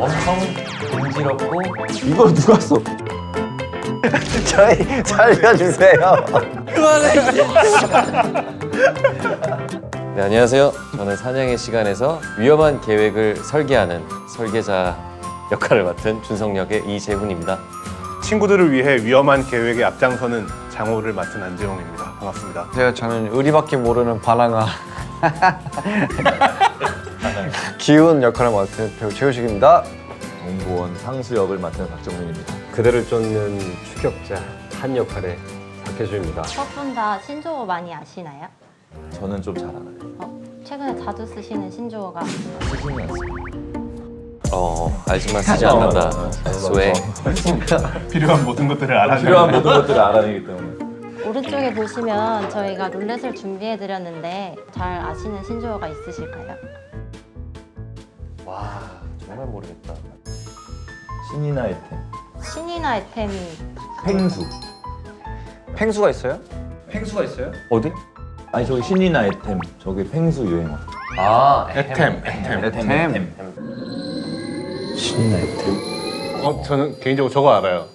엄청 간지럽고 이걸 누가 써? 저희 살려주세요. 네, 안녕하세요. 저는 사냥의 시간에서 위험한 계획을 설계하는 설계자 역할을 맡은 준성역의 이재훈입니다. 친구들을 위해 위험한 계획에 앞장서는 장호를 맡은 안재홍입니다. 반갑습니다. 제가 저는 의리밖에 모르는 바나나. 기운 역할을 맡은 배우 최우식입니다. 공무원 상수 역을 맡은 박정민입니다. 그대를 쫓는 추격자 한 역할의 박혜주입니다. 첫분다 신조어 많이 아시나요? 저는 좀 잘 알아요. 어, 최근에 자주 쓰시는 신조어가 쓰시는 않습니다. 어, 알지만 쓰지 않는다. 스웨. 필요한 모든 것들을 알아내는 필요한 모든 것들을 알아내기 때문에. 오른쪽에 보시면 저희가 룰렛을 준비해 드렸는데 잘 아시는 신조어가 있으실까요? 와, 정말 모르겠다. 신이나 아이템. 신이나 아이템이 팽수. 팽수가 있어요? 어디? 아니 저기 신이나 아이템. 저기 팽수 유행어. 아, 애템, 애템. 애템. 어, 저는 개인적으로 저거 알아요.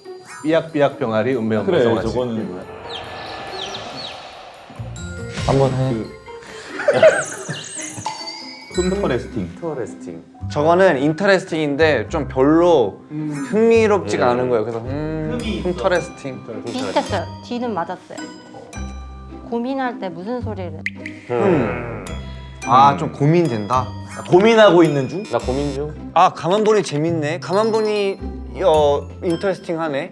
삐약삐약 병아리 은매운 그래 무성아지. 저거는 한번 해. 흠퍼레스팅. 투어레스팅. 저거는 인터레스팅인데 좀 별로 흥미롭지가 않은 거예요. 그래서 음, 인터레스팅. 비슷했어요. 뒤는 맞았어요. 고민할 때 무슨 소리를 음. 아, 좀 고민된다. 고민하고 있는 중? 나 고민 중. 아, 가만 보니 재밌네. 가만 보니 어 인터레스팅하네.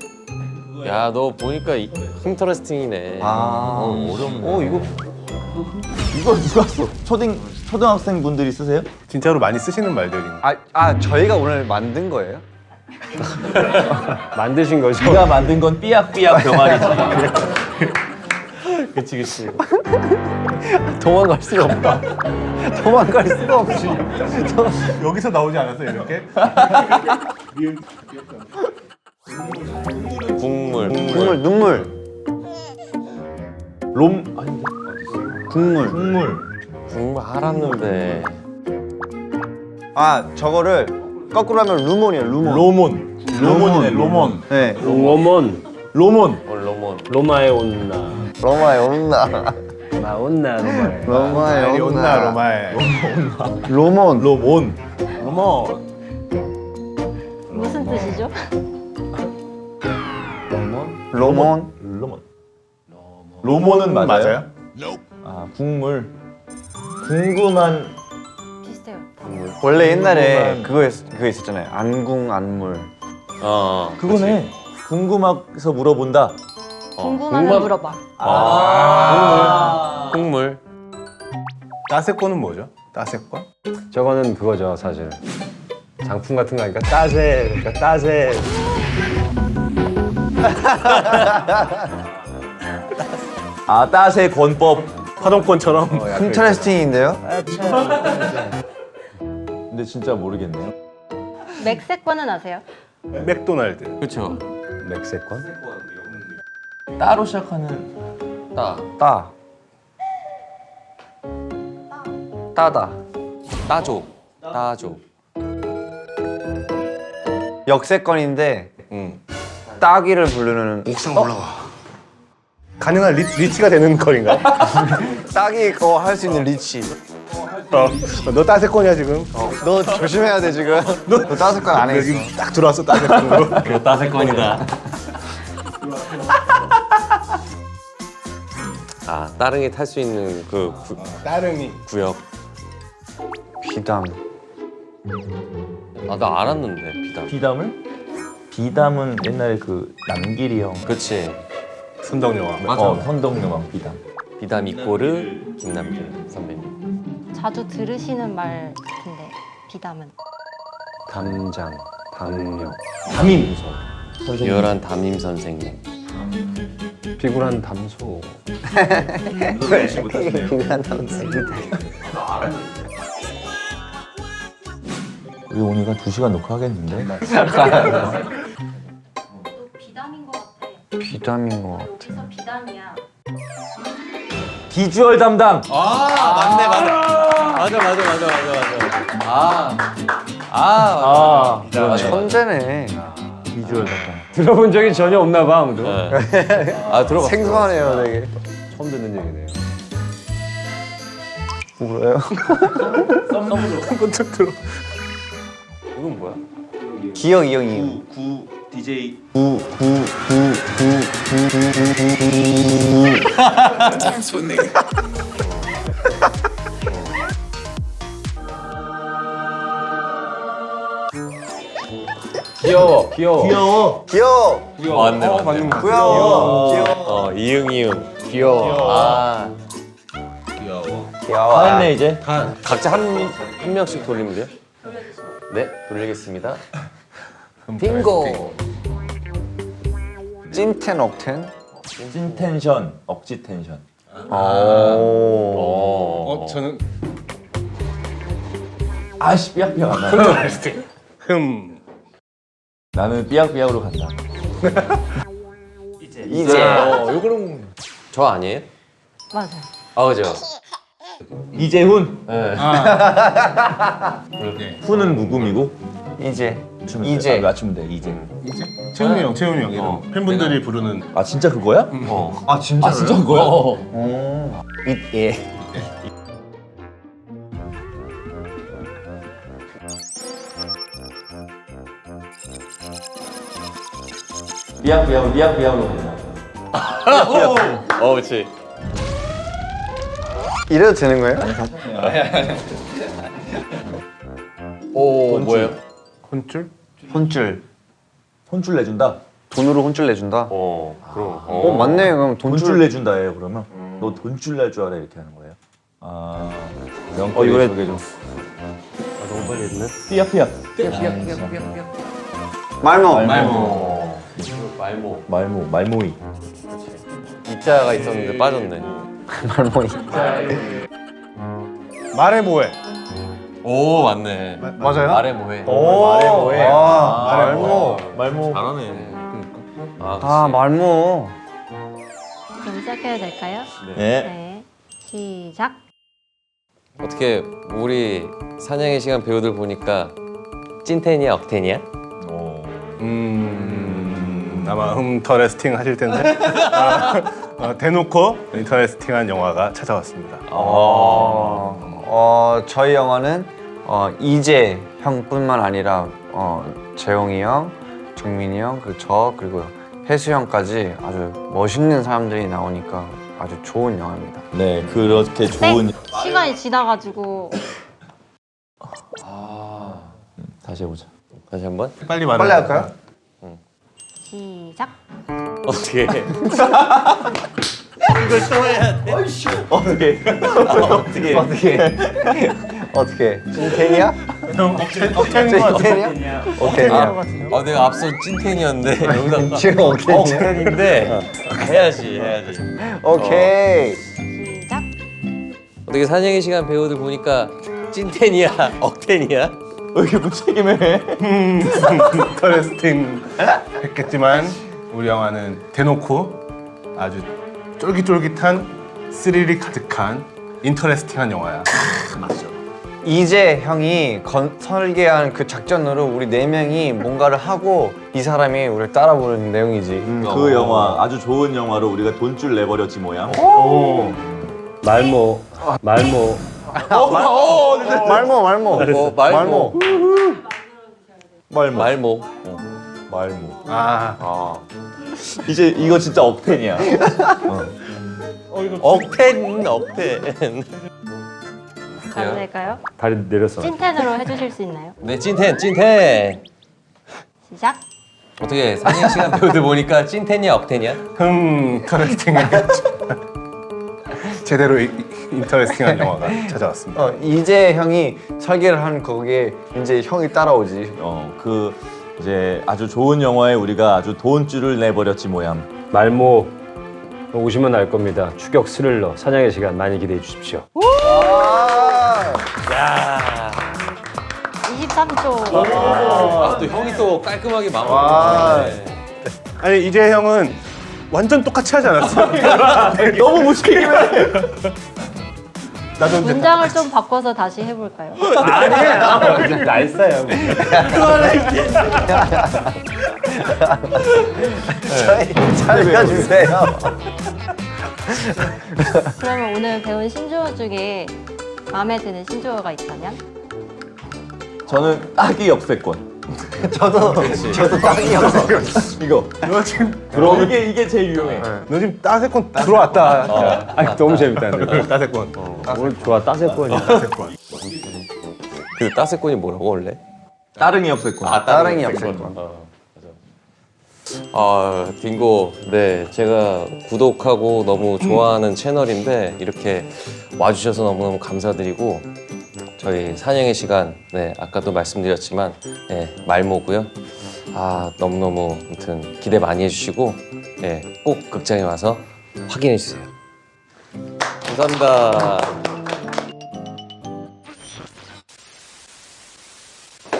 야, 너 보니까 이- 흥터레스팅이네. 아, 어, 어렵네. 어, 이거 이걸 누가 써? 초등 초등학생 분들이 쓰세요? 진짜로 많이 쓰시는 말들인 아, 아 저희가 오늘 만든 거예요? 만드신 거죠? 네가 만든 건 삐약삐약 병아리지. 그치, 그치. 도망갈 수가 없다. 도망갈 수가 없지. 여기서 나오지 않았어요, 이렇게? 국물. 국물, 눈물, 롬 아닌데? 국물. 국물. 국물 알았는데. 아, 저거를 거꾸로 하면 루몬이에요. 루몬. 로몬. 로몬이네, 로몬. 네. 로몬 로몬. 어, 로몬. 로마에 온나 로마에 온나. 나 온나 로마에 로마에 아니, 온나. 로마에. 로몬. 로몬. 로몬. 무슨 뜻이죠? 로몬. 로몬. 로몬은 맞아요? 맞아요? 아 국물. 궁금한 비슷해요. 원래 옛날에 궁금한- 그거 있, 그거 있었잖아요. 안궁 안물. 어, 그거네. 궁금해서 물어본다. 궁금하면 궁금한- 물어봐. 아, 국물. 따세권은 뭐죠? 따세권? 저거는 그거죠 사실 장품 같은 거 하니까 따세 그러니까 따세 아 따세 권법. 파동권처럼. 인터레스팅인데요? 근데 진짜 모르겠네요. 맥세권은 아세요? 맥도날드. 그쵸. 멕세권 따로 시작하는 따. 따. 따다. 따조. 따조. 역세권인데 응. 따귀를 부르는 가능한 리, 리치가 되는 거인가요? 따귀 거할수 있는 리치. 어, 너 따세권이야, 지금? 너 조심해야 돼 지금. 너 따뜻한 안 해. 지금 딱 들어왔어, 따세권으로. 그거 따세권이다. 아, 따릉이 탈 수 있는 그 구, 따릉이. 구역. 비담. 아, 나 알았는데, 비담. 비담을? 비담은 옛날에 그 남길이 형. 그치. 순덕영화. 어 선덕여왕 비담. 비담 이꼬르 김남길 선배님. 자주 들으시는 말 같은데 비담은 담장 담력 담임 선생님. 유열한 담임 선생님. 비굴한 담소 우리 오니까 2 시간 녹화하겠는데. 비담인 것 같아. 비담인 거 같아. 그래서 비담이야. 비주얼 담당. 맞네, 맞네. 맞아, 맞아, 맞아, 맞아, 맞아. 아, 아, 아, 천재네. 비주얼 같다. 들어본 적이 전혀 없나 봐 아무도. 네. 아 들어봤어. 생소하네요, 되게. 처음 듣는 얘기네요. 울어요? 이건 뭐야? 기억 이형이. 구 DJ 귀여워, 귀여워. 귀여워. 귀여워. 맞네, 맞네. 귀여워. 귀여워. 어 이응 이응. 귀여워. 아 귀여워. 다 했네 이제. 각자 한, 한 명씩 돌리면 돼요? 네 돌리겠습니다. 빙고. 찐텐 억텐? 찐 텐션, 억지 텐션. 오. 어. 어, 저는 아씨 삐약삐약 안 나. 흠. 나는 삐약삐약으로 간다. 이제. 어 요거는 저 아니에요? 맞아요. 아 그죠. 이재훈. 네. 훈은 묵음이고. 이제. 맞추면 이제. 돼. 아, 맞추면 돼. 이제. 이제 채훈이 형, 채훈이 형 이름. 팬분들이 부르는 아 진짜 그거야? 어. 아 진짜. 아 진짜 그거야? 이, 예. 삐약삐약으로 삐약삐약으로 간다. 어 그렇지. 이래도 되는 거예요? 오 뭐예요? 혼줄? 혼줄. 혼줄 내준다. 돈으로 혼줄 내준다? 어 그럼. 어, 맞네. 그럼 돈줄 돈줄. 내준다예요 그러면. 너 돈줄 낼 줄 알아 이렇게 하는 거예요? 아. 명거 어, 이번에- 소개 좀. 아, 너무 빨리 했네. 삐약 삐약. 말모. 말모. 말모. 말모 말모이. 이자가 있었는데 빠졌네. 말모이. 말해 뭐해? 오 맞네. 맞아요? 말해 뭐해. 말해 뭐해? 아, 말해 말모. 말모. 잘하네. 아, 아, 말모. 그럼 시작해도 될까요? 네. 네. 시작. 어떻게 우리 사냥의 시간 배우들 보니까 찐텐이야 억텐이야? 어. 음, 아마 인터레스팅 하실 텐데 아, 어, 대놓고 인터레스팅한 영화가 찾아왔습니다. 어, 어, 저희 영화는 어, 이재 형뿐만 아니라 어, 재용이 형, 정민이 형, 그리고 저 그리고 혜수 형까지 아주 멋있는 사람들이 나오니까 아주 좋은 영화입니다. 네 그렇게 좋은. 땡! 시간이 지나가지고 다시 해보자. 다시 한번. 빨리 말해. 빨리 할까요? 시작. 어떻게? 어떻게? 어떻게? 어떻게? 어떻게? 찐텐이야? 형 억텐 억텐인 것 같아. 찐텐이야? 어텐이야? 아 내가 앞서 찐텐이었는데 여기다 지금 어텐이야? 억텐인데 해야지 해야지. 오케이. 시작. 어떻게 사냥의 시간 배우들 보니까 찐텐이야 억텐이야? 왜 이렇게 무책임해? 인터레스팅 했겠지만 우리 영화는 대놓고 아주 쫄깃쫄깃한 스릴이 가득한 인터레스팅한 영화야. 이재 형이 건, 설계한 그 작전으로 우리 네 명이 뭔가를 하고 이 사람이 우리를 따라 부르는 내용이지. 그 영화 아주 좋은 영화로 우리가 돈줄 내버렸지 뭐야. 말모, 말모. 말모 말모. 어, 말모. 말모. 말모. 말모. 아, 이제 이거 진짜 억텐이야. 억텐 억텐. 가도 될까요? 다리 내렸어. 찐텐으로 해주실 수 있나요? 네 찐텐 찐텐. 시작. 어떻게 사냥의 시간 배우들 보니까 찐텐이야 억텐이야? 흠 인터레스팅 제대로 이- 이- 인터레스팅한 영화가 찾아왔습니다. 어, 이재 형이 설계를 한 거기에 이제 형이 따라오지. 어 그 이제 아주 좋은 영화에 우리가 아주 돈줄을 내버렸지 모양. 말모. 오시면 알 겁니다. 추격 스릴러 사냥의 시간 많이 기대해 주십시오. 야. 23초. 아, 또 형이 또 깔끔하게 마무리. 아니 이재 형은 완전 똑같이 하지 않았어? 너무 무책임해. 나도 문장을 좀 바꿔서 다시 해볼까요? 아니에요. 날싸요. 살려주세요. 그러면 오늘 배운 신조어 중에 마음에 드는 신조어가 있다면? 저는 딱이 역세권. 저도 저도 땅이 없어. 이거. 너 지금 그럼 이게 이게 제일 유용해. 너 지금 따세권 들어왔다. 아 너무 재밌다. 근데. 따세권. 오늘 좋아 따세권이. 따세권. 그 따세권이 뭐라고 원래? 따릉이 역세권. 아, 따릉이 거. 아, 딩고. 네, 제가 구독하고 너무 좋아하는 채널인데 이렇게 와주셔서 너무너무 감사드리고 저희 사냥의 시간, 네, 아까도 말씀드렸지만 네, 말모고요. 아, 너무너무 아무튼 기대 많이 해주시고 네, 꼭 극장에 와서 확인해 주세요. 감사합니다.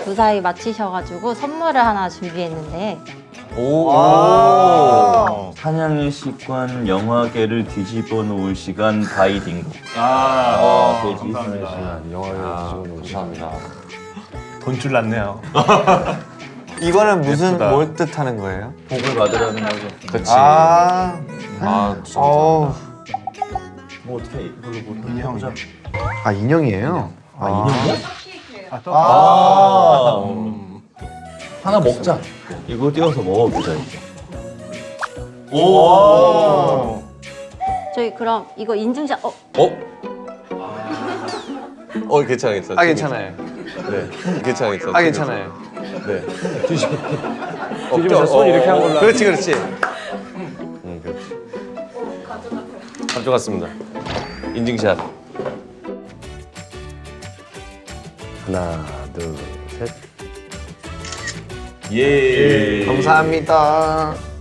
무사히 마치셔가지고 선물을 하나 준비했는데 오. 사냥의 시간 영화계를 뒤집어 놓을 시간 바이 딩고. 아, 돼지. 영화를 아, 뒤집어 놓으시 감사합니다. 돈줄 났네요. 이거는 무슨 예쁘다. 뭘 뜻하는 거예요? 복을 받으라는 거죠. 그치. 아, 아, 진짜. 어, 뭐 어떻게 이걸로 뭐 인형. 아 인형이에요. 아, 인형이요? 아, 또? 아. 하나 먹자. 이거 띄워서 먹어보자 이제. 오. 저희 그럼 이거 인증샷 어? 어? 어, 괜찮아, 괜찮아. 아 괜찮아요. 네, 괜찮아, 괜찮아. 아 괜찮아요. 네. 뒤집어서 손 이렇게 한 걸로. 그렇지 그렇지. 응, 그렇지. 가져갔습니다. 인증샷. 하나 둘 셋. 예. 감사합니다. 띵고